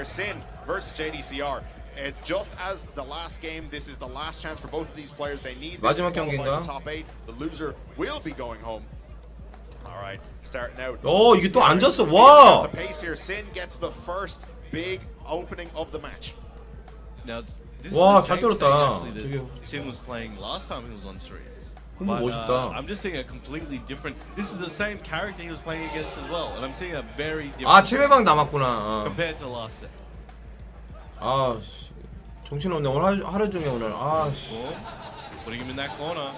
here. Sin versus JDCR. It, just as the last game, this is the last chance for both of these players. They need this to 마지막 qualify 경기인가? the top eight. The loser will be going home. All right, starting out. 어 이게 또 앉았어 와 The pace here. Sin gets the first big opening of the match. Now, this 와, is the 잘 same 때렸다. thing, actually, 저기- that Sim was playing last time he was on stream. 홍보 But, 멋있다 uh, I'm just seeing a completely different. This is the same character he was playing against as well, and I'm seeing a very different. 아 체외방 남았구나 어. compared to the last set. 아 씨. 정신없네 오늘 하루, 하루 종일 오늘 아씨 Boom. Putting him in that corner.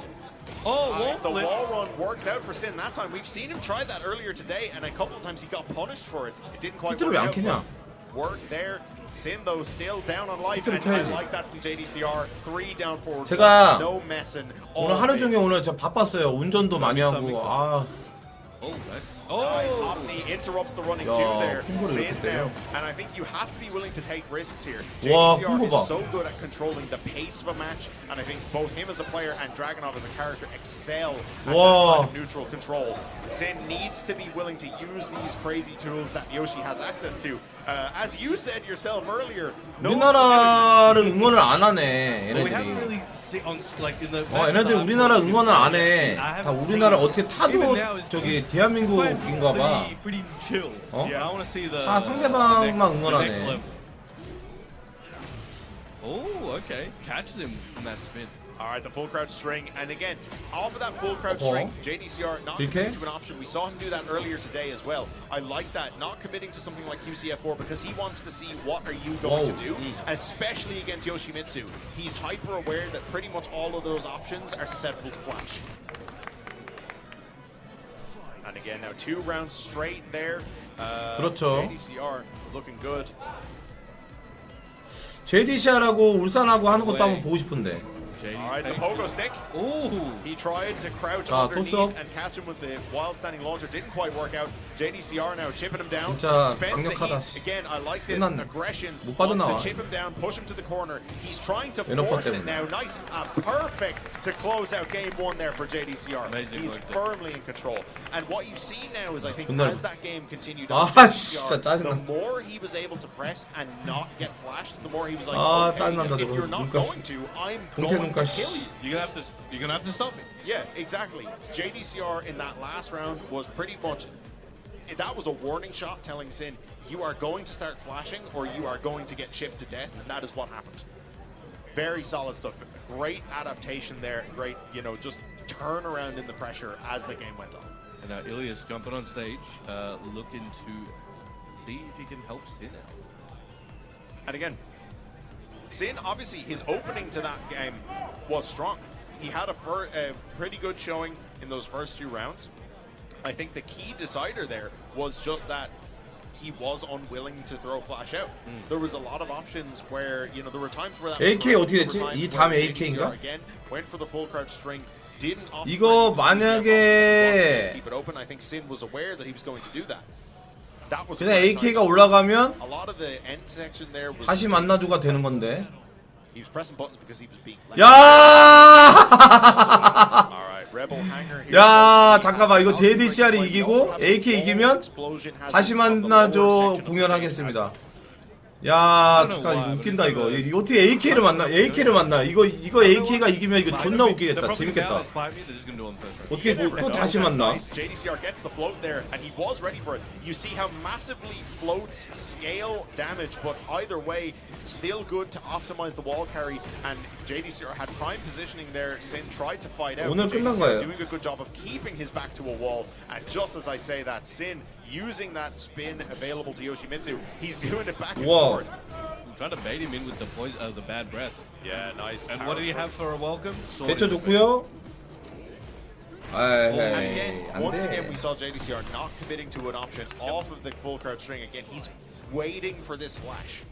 Oh, wall Nice. The flip. wall run works out for Sin that time. We've seen him try that earlier today, and a couple of times he got punished for it. It didn't quite 히트를 work 왜안 out. 캐냐? Work there. Sin though still down on life, and I like that from JDCR. Three down forward. 제가 no messing. 오늘 하루 종일. 오늘 저 바빴어요 운전도 많이 하고 아 Oh, nice. Nice. Oh, Omni interrupts the running 야, two there. 콤보를 Sin 이렇게 now, 때려. and I think you have to be willing to take risks here. 와, JDCR 콤보 is 봐. so good at controlling the pace of a match, and I think both him as a player and Dragonov as a character excel at that 와. kind of neutral control. Sin needs to be willing to use these crazy tools that Yoshi has access to. Uh, as you said yourself earlier, no 우리나라를 응원을 안 하네 Well, we haven't 얘네들이 really seen on like in the. 어 얘네들 우리나라 응원을 안해다 우리나라 어떻게 타도 저기 대한민국 인가 봐 Pretty, pretty chill. 어? Yeah, I want to see the. 다 상대방만 the next- the 응원하네. next level. Oh, okay. Catches him in that spin. All right, the full crouch string, and again, off of that full crouch Uh-huh. string, JDCR not DK? committing to an option. We saw him do that earlier today as well. I like that, not committing to something like QCF4 because he wants to see what are you going Whoa. to do, especially against Yoshimitsu. He's hyper aware that pretty much all of those options are susceptible to flash. 그렇죠. JDCR looking good. JDCR하고 울산하고 하는 것도 한번 보고 싶은데 JD. All right, the pogo stick. Ooh. He tried to crouch 자, underneath 토스업. and catch him with the wild standing launcher. Didn't quite work out. JDCR now chipping him down. 진짜 Spends the 강력하다. heat. Again, I like this 끝났네. aggression. 못 Wants 빠져나와. to chip him down, push him to the corner. He's trying to 왼어퍼 force it 때문에. now. Nice, uh, perfect to close out game one there for JDCR. Amazing He's work there. firmly in control. And what you see now is, I think, 존나- as that game continued 아, on, 진짜 JDCR, the 짜증나. more he was able to press and not get flashed, the more he was like, 아, okay, 짜증난다, if 저거. you're not 눈깔. going to, I'm 동태 going to 눈깔, kill 씨. you. You're gonna have to. You're gonna have to stop me. Yeah, exactly. JDCR in that last round was pretty much that was a warning shot telling Sin you are going to start flashing or you are going to get chipped to death, and that is what happened. Very solid stuff. Great adaptation there. Great, you know, just turn around in the pressure as the game went on. And now Ilias jumping on stage, uh, looking to see if he can help Sin out. And again, Sin obviously his opening to that game was strong. He had a, fir- a pretty good showing in those first two rounds. I think the key decider there was just that he was unwilling to throw flash out. There was a lot of options where you know there were times where that was AK correct. 어떻게 There were 됐지? times 이 where 다음에 JDCR AK인가? Again, went for the full crouch string. Didn't opt 이거 for it, so he 만약에- wanted to keep it open. I think Sin was aware that he was going to do that. That was a 그냥 great AK가 time. 올라가면 A lot of the end section there was 다시 만나주가 되는 건데 He was pressing buttons because he was beat. 야! 야, 잠깐만, 이거 has JDCR 이 he 이기고 AK 이기면 다시 of 공연하겠습니다. 야, 잠깐 이거 웃긴다 이거. 이거 어떻게 AK를 만나? AK를 만나. 이거 이거 AK가 이기면 이거 존나 웃기겠다. 재밌겠다. 어떻게 뭐, 또 다시 만나? JDCR gets the float there, and he was ready for it. You see how massively floats scale damage, but either way, still good to optimize the wall carry. And JDCR had prime positioning there. Sin tried to fight out. 오늘 끝난 JDCR 거예요. doing a good job of keeping his back to a wall. And just as I say that, Sin using that spin available to Yoshimitsu, he's doing it back and Wow. forth. Trying to bait him in with the poison, uh, the bad breath. Yeah, nice. And what did he have for a welcome? Sword 대처 in the 좋고요. And 에이, again, 안 once again, 돼. we saw JDCR not committing to an option off of the full crouch string. Again, he's waiting for this flash.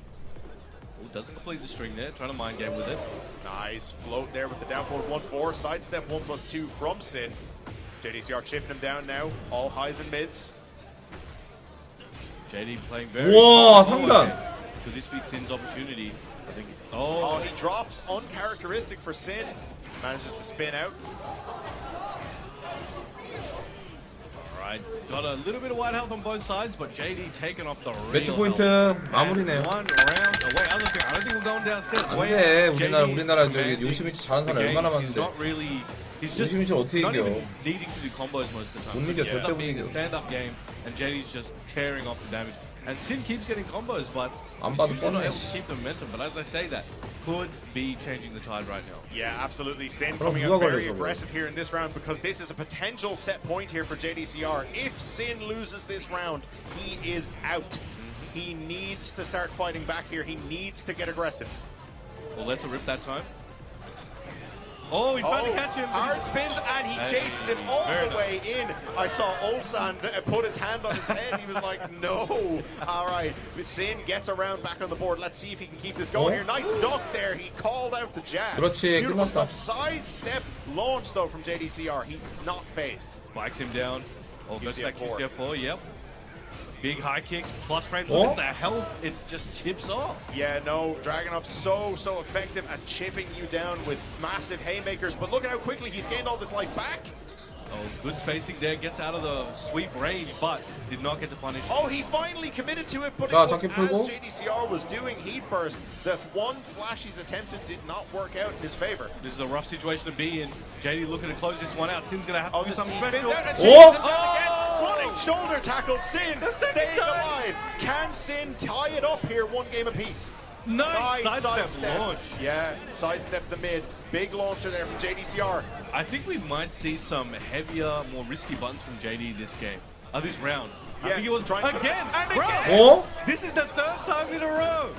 Oh, doesn't complete the string there. Trying to mind game with it. Nice float there with the down forward 1-4. Sidestep 1 plus 2 from Sin. JDCR chipping him down now. All highs and mids. JD playing very. 우와, Oh, 상단. okay. Could this be Sin's opportunity? I think. Oh, Oh, he drops uncharacteristic for Sin. Manages to spin out. All Alright, got a little bit of white health on both sides, but JD taking off the real 매치 health. 포인트 And 마무리네요. One round away. I don't think, I don't think we're going down set. 안 Wait, 돼. 우리나라 JD's 우리나라 저기 commanding 요시미치 잘하는 the 사람 game. 얼마나 He's 많은데. not really. He's just 요시미치 어떻게 not 이겨? even needing to do combos most of the time. 못 So 이겨, it ends 절대 up 못 being a 이겨. stand-up game, and JD's just tearing off the damage. And Sin keeps getting combos, but 안 he's 봐도 usually not 뻔해. able to keep the momentum. But as I say that, could be changing the tide right now. Yeah, absolutely. Sin 그럼 coming 누가 out very 걸렸어, 그럼? aggressive here in this round because this is a potential set point here for JDCR. If Sin loses this round, he is out. He needs to start fighting back here. He needs to get aggressive. Well, let's rip that time. Oh, he tried to catch him. but he- hard spins and he Hey, chases him all very the way in. I saw Ulsan uh, put his hand on his head. He was like, no. All right. Sin gets around back on the board. Let's see if he can keep this going Oh. here. Nice duck there. He called out the jab. 그렇지, Beautiful 끝났다. stuff. Sidestep launch though from JDCR. He's not phased. Spikes him down. Oh, goes back QCF4. QCF4, yep. Big high kicks, plus right, look at the health, it just chips off. Yeah, no, Dragunov so, so effective at chipping you down with massive haymakers, but look at how quickly he's gained all this life back. Oh, good spacing there, gets out of the sweep range, but did not get the punish. Oh, he finally committed to it, but it was as? JDCR was doing heat burst. The one flash he's attempted did not work out in his favor. This is a rough situation to be in. JD looking to close this one out. Sin's going to have to oh, do something special. oh! running shoulder tackle. Sin staying time. alive. Can Sin tie it up here one game apiece? Nice, nice sidestep. Launch. Yeah, sidestep the mid. Big launcher there from JDCR. I think we might see some heavier, more risky buttons from JD this game. Uh, this round. I yeah. think he was trying again. And bro, again. Oh, this is the third time in a row.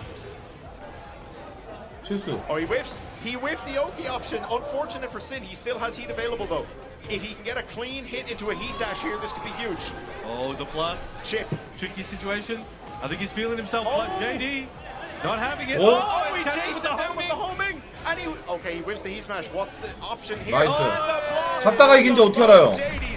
Oh, he whiffs. He whiffed the Oki option. Unfortunate for Sin. He still has heat available though. If he can get a clean hit into a heat dash here, this could be huge. Oh, the plus. Chip. Tricky situation. I think he's feeling himself, Oh. but JD not having it. Oh. Oh, he catches chased with him the down with the homing. homing. And he, okay, he whiffs the heat smash. What's the option here? 나이스. Oh, and the block. 잡다가 이긴지 어떻게 알아요? JDC.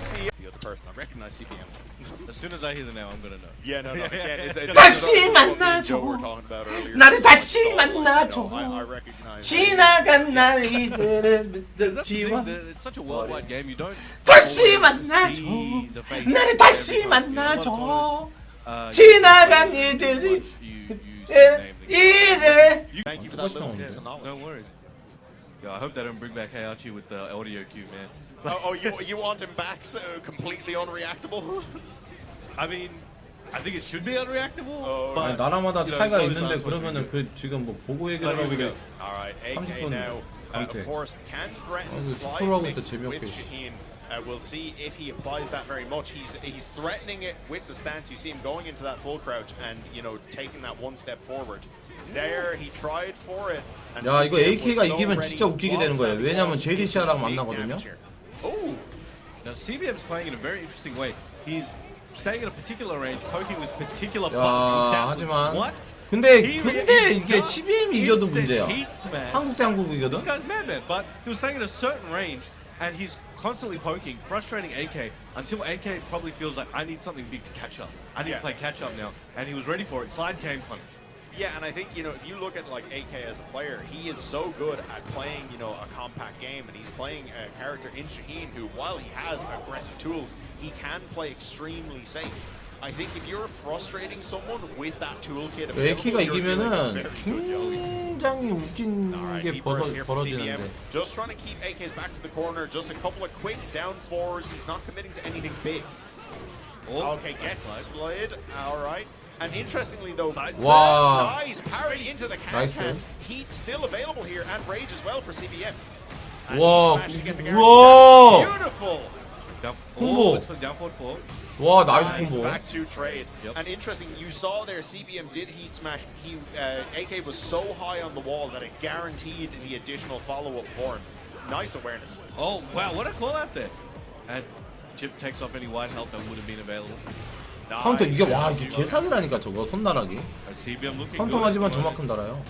The other person, I recognize CBM. As soon as I hear the name, I'm gonna know. Yeah, no, no, again, it's, it's 다시 it's what me and 만나줘. Joe were talking about earlier. 나를 다시 So, like, you know, 만나줘. I, I recognize. 지나간 날이들을 That's the 지워. thing, the- it's such a worldwide game. You don't 다시 always 만나줘. see the face 나를 of 다시 everybody. You know, a lot of 만나줘. times, uh, 지나간 you- 일들이 you use the name that- 이래. Thank you for that little 똑같이 piece of knowledge. No worries. Yeah, I hope they don't bring back Heihachi with the audio cue, man. Oh, oh, you, you want him back so completely unreactable? I mean, I think it should be unreactable. Oh, but, 아니, 나라마다 you know, 차이가 it's always 있는데 not supposed to 그러면은 be good. 그 지금 뭐 보고 얘기를 Here 하고 we go. 이게 All right, AK 30분 now, uh, 강퇴. of course, can threaten 아, 이거 slide 스크롤하고 mix 있어, with 재미없게. Shaheen. Uh, we'll see if he applies that very much. He's he's threatening it with the stance. You see him going into that full crouch and you know taking that one step forward. There, he tried for it. and 야, 이거 CBM was AK가 so 이기면 ready. 진짜 웃기게 되는 거예요. Lost that 왜냐면 launch, JDC랑 big 만나거든요. damage here. Oh, Now CBM's playing in a very interesting way. He's staying in a particular range, poking with particular 야, buttons. That was 하지만 what? 근데 He 근데 really 이게 got CBM이 이겨도 instant 문제야. heat smash. 한국 대 한국이거든. This guy's madman, but he was staying in a certain range, and he's constantly poking, frustrating AK until AK probably feels like I need something big to catch up. I need Yeah. to play catch up now, and he was ready for it. Slide came punish. Yeah, and I think you know if you look at like AK as a player, he is so good at playing you know a compact game, and he's playing a character in Shaheen who, while he has aggressive tools, he can play extremely safe. I think if you're frustrating someone with that toolkit, available, AK가 you're doing a 이기면은 very good job. 굉장히 웃긴 All right, 게 he 벌어, bursts here from CBM. 벌어지는데. Just trying to keep AKs back to the corner. Just a couple of quick down fours. He's not committing to anything big. Oh, Okay, gets slide. slid. All right. And interestingly, though, Side 와. nice parry into the can Nice. cans. Heat still available here, and rage as well for CBM. And 와, heat smash to get the 우와. guarantee. Beautiful. Down, 콤보. oh, it's down forward four. 와 나이스 Nice 콤보. back to trade. Yep. And interesting, you saw there CBM did heat smash. He uh, AK was so high on the wall that it guaranteed the additional follow up for him. Nice awareness. Oh wow, what a call out there! And Chip takes off any white health that would have been available. 카운터 Nice. 이게 와 이게 개사기라니까 저거 손나락이. 카운터. 맞으면 저만큼 달아요.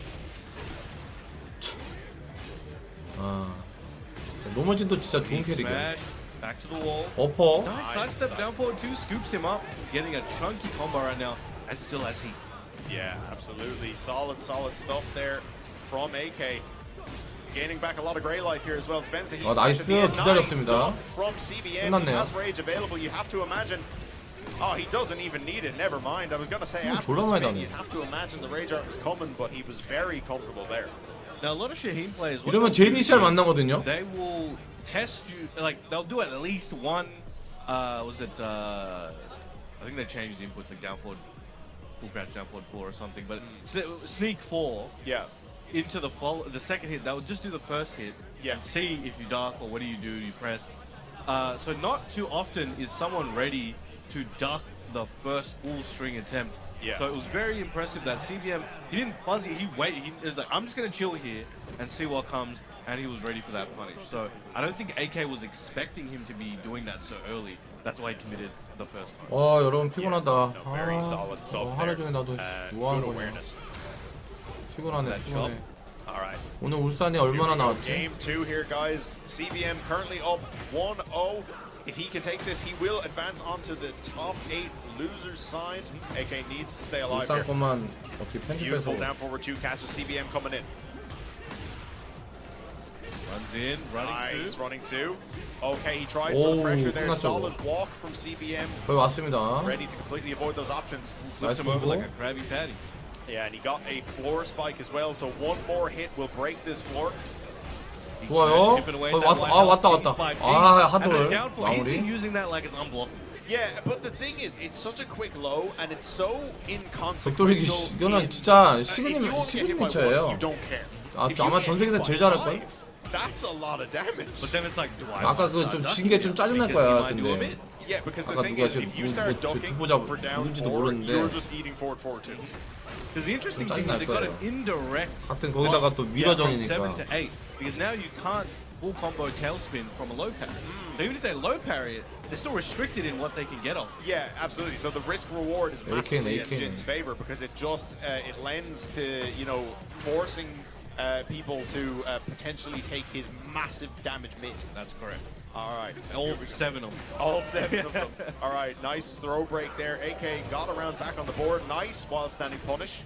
참. 아 노머진도 진짜 좋은 캐릭이야. back to the wall. 어퍼. Nice Nice. sidestep down forward two, scoops him up, getting a chunky combo right now, and still has heat. Yeah, absolutely. Solid, solid stuff there from AK. gaining back a lot of gray life here as well. The heat 아, 나이스. end. 기다렸습니다. Nice jump from CBM. He 끝났네요. has rage available. You have to imagine. Oh, he doesn't even need it. Never mind. I was gonna say 음, after the 졸라 많이 spin, 나네. you'd have to imagine the rage art was coming, but he was very comfortable there. Now a lot of Shaheen players. what 이러면 they'll do JDCR is 만나거든요. They will test you. Like they'll do at least one. Uh, was it? Uh, I think they changed the inputs like down forward, full crouch, down forward four or something. But sne- sneak four Yeah. into the follow the second hit. They'll just do the first hit. Yeah. And see if you duck or what do you do? You press. Uh, so not too often is someone ready to duck the first full string attempt. Yeah. So it was very impressive that CBM he didn't fuzzy. He waited. He was like, I'm just gonna chill here and see what comes, and he was ready for that punish. So I don't think AK was expecting him to be doing that so early. That's why he committed the first one. 와 여러분 피곤하다. No, very 아, solid stuff 어, there. 하루 종일 나도 Uh, 뭐 하는 good 거냐. awareness. 피곤하네 That 피곤해. All right. 오늘 울산이 얼마나 나왔지? Game two here, guys. CBM currently up 1-0. If he can take this, he will advance onto the top eight losers side. AK needs to stay alive 울산 here. 것만 어떻게 편집해서 Beautiful down forward two catches. CBM coming in. Runs in, running Nice two. running two. Okay, he tried for Oh, the pressure there. 끝났어. Solid walk from CBM. 거의 왔습니다. Ready to completely avoid those options. Flips Nice him over combo. like a Krabby Patty. Yeah, and he got a floor spike as well. So one more hit will break this floor. 좋아요. that 왔, 아. 왔다 왔다. 아 been 마무리. Yeah, but the thing is, it's such a quick low, and it's so 벽돌리기 inconsequential. 시- 이거는 in- 진짜 uh, if you 시그니 only get hit by one, 시그니처예요. You don't care. 아, If you 아마 get 전 hit 세계에서 by 제일 잘할 걸. five, That's a lot of damage. But then it's like, do I 아까 start 좀진 게 좀? 짜증날 거야, 근데. bit. Yeah, because the 아까 thing 누가 is, 지금 if you 뭐- start 뭐 저 ducking 두부 잡- for down 누군지도 four, 모르는데. you're just eating forward forward two. Because the interesting 좀 thing is 짜증날 they got an 거예요. indirect 하여튼 거기다가 또 yeah, from 미러전이니까. seven to eight. Because now you can't full combo tailspin from a low parry. Hmm. So even if they low parry it, they're still restricted in what they can get off. Yeah, absolutely. So the risk reward is AK and massively in AK. Jin's favor because it just uh, it lends to you know forcing uh, people to uh, potentially take his massive damage mid. That's correct. All right, All seven of them. all seven of them. All right, nice throw break there. AK got around back on the board. Nice while standing punish.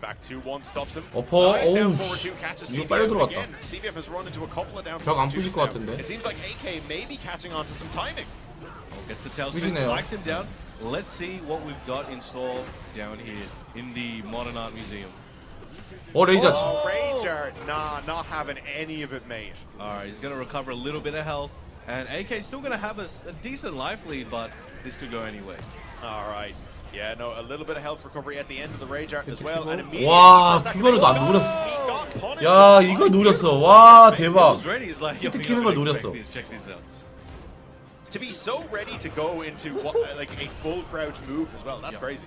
Back 2-1 stops him. 어퍼, nice down 어우, forward 씨. two catches 이거 빨리 CBF 들어갔다. again. CBF has run into a couple of down 벽안 forward 부실 twos 것 now. 같은데? It seems like AK may be catching on to some timing. Gets the tailspin, 무시네요. spikes him down. Let's see what we've got in store down here in the Modern Art Museum. 어 레이저. Oh, Ranger. Nah, not having any of it, mate. All right, he's going to recover a little bit of health. And AK still going to have a, s- a decent life lead, but this could go anyway. All right. Yeah, no, a little bit of health recovery at the end of the Rage Art as well. And immediately, 와, first 그거를 activation- 안 노렸어. He got punished 야, with 이걸 spike. 노렸어. Beautiful 와, spike. He 대박. was ready. He's like, yo, 히트 you're 키는 not 걸 gonna 노렸어. expect this. Check this out. To be so ready to go into what, uh, like a full crouch move as well. That's Yeah. crazy.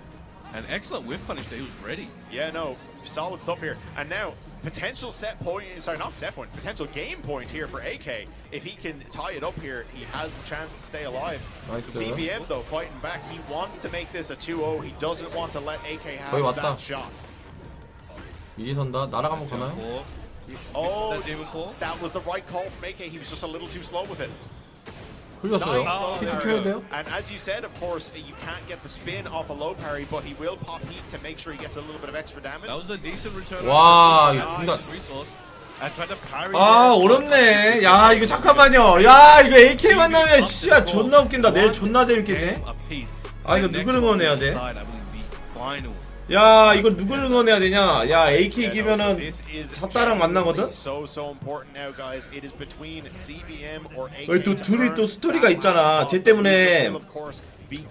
An excellent whip punish there. He was ready. Yeah, no, solid stuff here. And now, potential set point, sorry, not set point, potential game point here for AK. If he can tie it up here, he has a chance to stay alive. Nice. CBM, though, fighting back. He wants to make this a 2-0. He doesn't want to let AK have 거의 왔다. that shot. 이지 선다. 나락 한번 Down 가나요? four. Oh, That demon core. that was the right call from AK. He was just a little too slow with it. 흘렸어요. 히트 Oh, 켜야 돼요? And as you said, of course, you can't get the spin off a low parry, but he will pop heat to make sure he gets a little bit of extra damage. That was a decent return. 와, 이거 중간. 아. 어렵네. 야 이거 잠깐만요. 야 이거 AK 만나면 씨야 존나 웃긴다. 내일 존나 재밌겠네. 아, 이거 one 응원해야 돼? 야 이걸 누굴 응원해야 되냐? 야 AK 이기면은 잣다랑 만나거든. 여기 또 둘이 또 스토리가 있잖아. 쟤. 때문에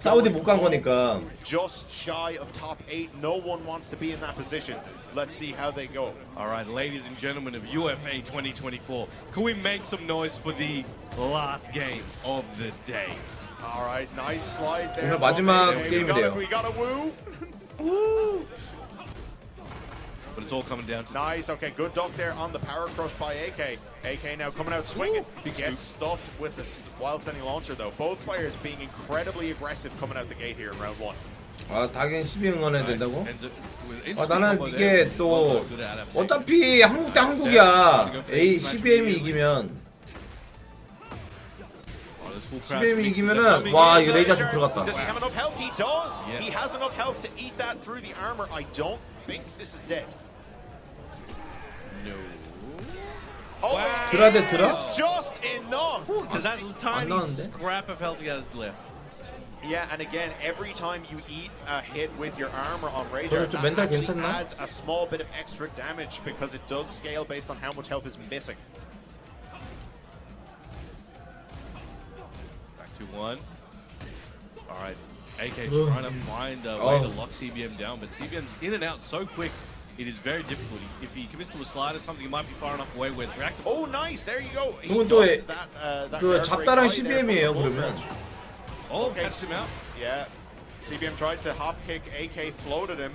사우디 못 간 거니까. Just shy of top eight. No one wants to be in that position. Let's see how they go. All right, ladies and gentlemen of UFA 2024, can we make some noise for the last game of the day? All right, nice slide there. 오늘 마지막 게임이래요. Woo. But it's all coming down to Nice. Okay, good duck there on the power crush by AK. AK now coming out swinging. He gets stuffed with the wild standing launcher though. Both players being incredibly aggressive coming out the gate here in round one. 아 당연히 12 응원해야 Nice. 된다고? 아 나는 이게. 또. 어차피 한국 대 한국이야. A CBM이 이기면 Oh, there's full crowd CBM이 mixing 이기면은 them. 와 Is, 이거 uh, 레이저 Jared- 좀 들어갔다. Does he have enough health? He does. Yeah. He has enough health to eat that through the armor. I don't think this is dead. No. Oh, Wow. 드라 대 드라? it's just enough. Because that tiny 나왔는데? scrap of health he has left. Yeah, and again, every time you eat a hit with your armor on 그래, Rager, 좀 that 멘탈 actually 괜찮나? adds a small bit of extra damage because it does scale based on how much health is missing. Back to one. All right. AK Ugh. trying to find a way to Oh. lock CBM down, but CBM's in and out so quick. It is very difficult. If he commits to a slide or something, he might be far enough away where it's reactable. Oh, nice! There you go. He 그건 또 ducked that, uh, that 그 guard break 잡다랑 right there from the CBM이에요 full 그러면. fledge. Oh, Okay, catch him out. Yeah, CBM tried to hop kick. AK floated him.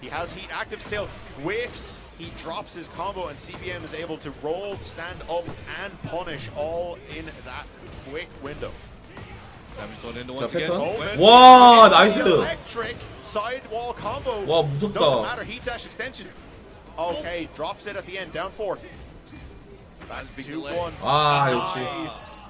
He has heat active still. Whiffs. He drops his combo, and CBM is able to roll, stand up, and punish all in that quick window. Damage sword into 자 once again. 패턴. Omen. 와 나이스. Electric sidewall combo. 와, 무섭다. Doesn't matter. Heat dash extension. Okay, drops it at the end. Down four. Back big two delay. one. 아 역시. Nice.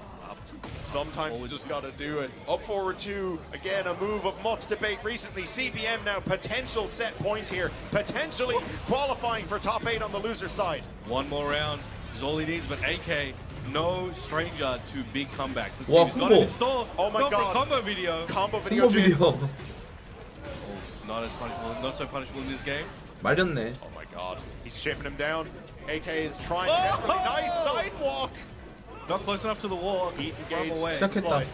Sometimes you just gotta do it. Up forward two. Again, a move of much debate recently. CBM now potential set point here. Potentially qualifying for top eight on the loser side. One more round is all he needs, but AK, no stranger to big comebacks. Let's see 와, if he's got 콤보. it in store. Oh my Go for a God. combo video. Combo video. 콤보 Jin. 비디오 Oh, not as punishable, not so punishable in this game. 말렸네. Oh my god. He's chipping him down. AK is trying Oh! desperately. Nice sidewalk. Not close enough to the wall. Heat Far engage. away. 시작했다. Slide.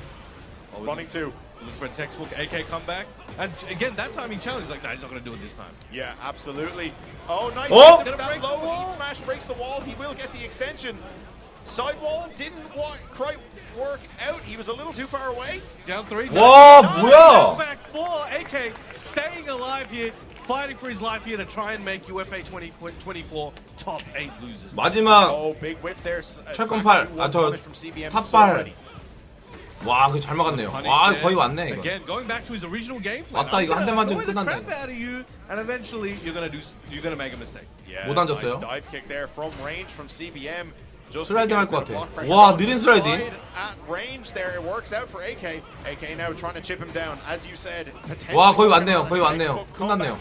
Oh, Running two. Look for a textbook AK comeback. And again, that time he challenged, like, nah, he's not going to do it this time. Yeah, absolutely. Oh, nice. Oh! Hits him with that low heat smash breaks the wall. He will get the extension. Sidewall didn't wa- quite work out. He was a little too far away. Down three. 와 Nice 뭐야? Back four. AK staying alive here, fighting for his life here to try and make UFA 2024 top eight losers. 마지막 Oh, big whiff there. S- uh, 철권 back 팔. to 아, one 저 punish from CBM. So 탑발. ready. 와 그거 잘 막았네요. Punish 와 there. 거의 왔네 이거. Again, going back to his original game plan. 맞다, 이거 한대 맞으면 annoy the 끝났네. crap out of you, and eventually you're gonna do, you're gonna make a mistake. Yeah, 못 앉았어요. nice dive kick there from range from CBM. 슬라이딩 할 것 같아. 와 느린 슬라이딩. 와 거의 왔네요. 거의 왔네요. 끝났네요.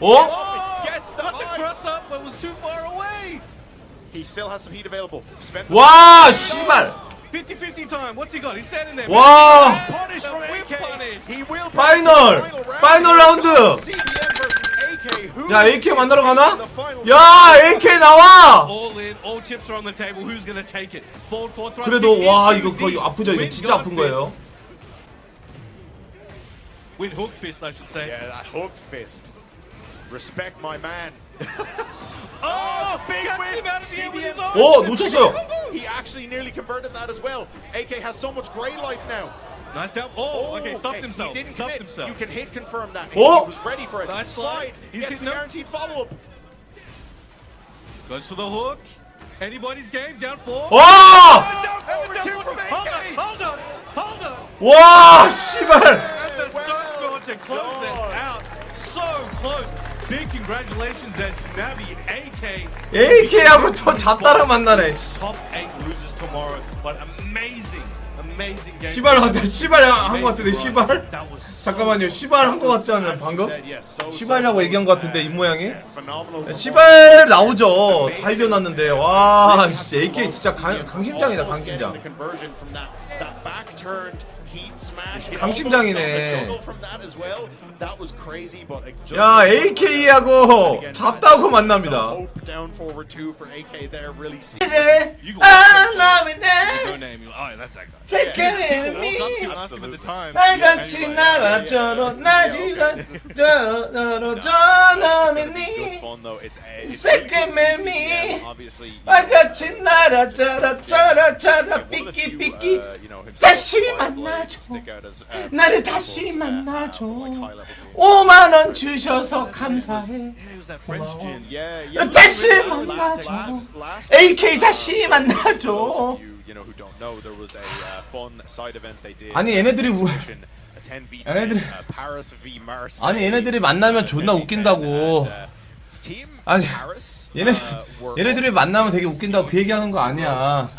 어? 와 씨발. 와. 파이널 파이널 라운드 야 AK 만나러 가나? 야 AK 나와. 그래도 와 이거 거의. 아프죠 이거 진짜 아픈. 거예요. With hook fist, I should say. Yeah, that hook fist. Respect my man. Oh, big him out of the air with his arms. 오 놓쳤어요. He actually nearly converted that as well. AK has so much grey life now. Nice down. Oh, okay, stopped okay, himself. He didn't stopped commit. himself. You can hit confirm that. Oh! He was ready for it. Nice slide. slide. He's Gets hitting the him. guaranteed follow-up. Goes for the hook. Anybody's game. Down four. 와. Down forward Down two four. from Hold on, AK. hold on, hold on. 와 씨발. And the Well stun score to close it done. out. So close. Big congratulations there to Navi, AK. AK하고 또 잡다랑 만나네. 씨. Top eight losers tomorrow. But amazing, 씨발 한대 씨발 한거 같은데 so 잠깐만요 씨발 한거 같지 않아요 방금? 시발이라고. 얘기한 거 같은데, Uh, 입 모양이? 씨발 나오죠. 다 이겨놨는데 와 진짜 AK 진짜 강, 강심장이다 강심장. 강심장이네. 야 AK하고 잡다고 만납니다. 만나줘. uh, 나를 다시 uh, 만나줘 uh, like high-level teams. 5만 원 주셔서 감사해 고마워. 다시 만나줘. AK 다시 uh, 만나줘. those of you, you know, who don't know, there was a uh, fun side event they did. 아니, 얘네들이 우- Exhibition, a 10v10, 얘네들이- uh, Paris v Marseille. 아니, 얘네들이 만나면 존나 10v10, 웃긴다고. uh, 아니, Paris, 얘네 uh, 얘네들이 만나면 되게 6 웃긴다고 그 얘기하는 거 아니야.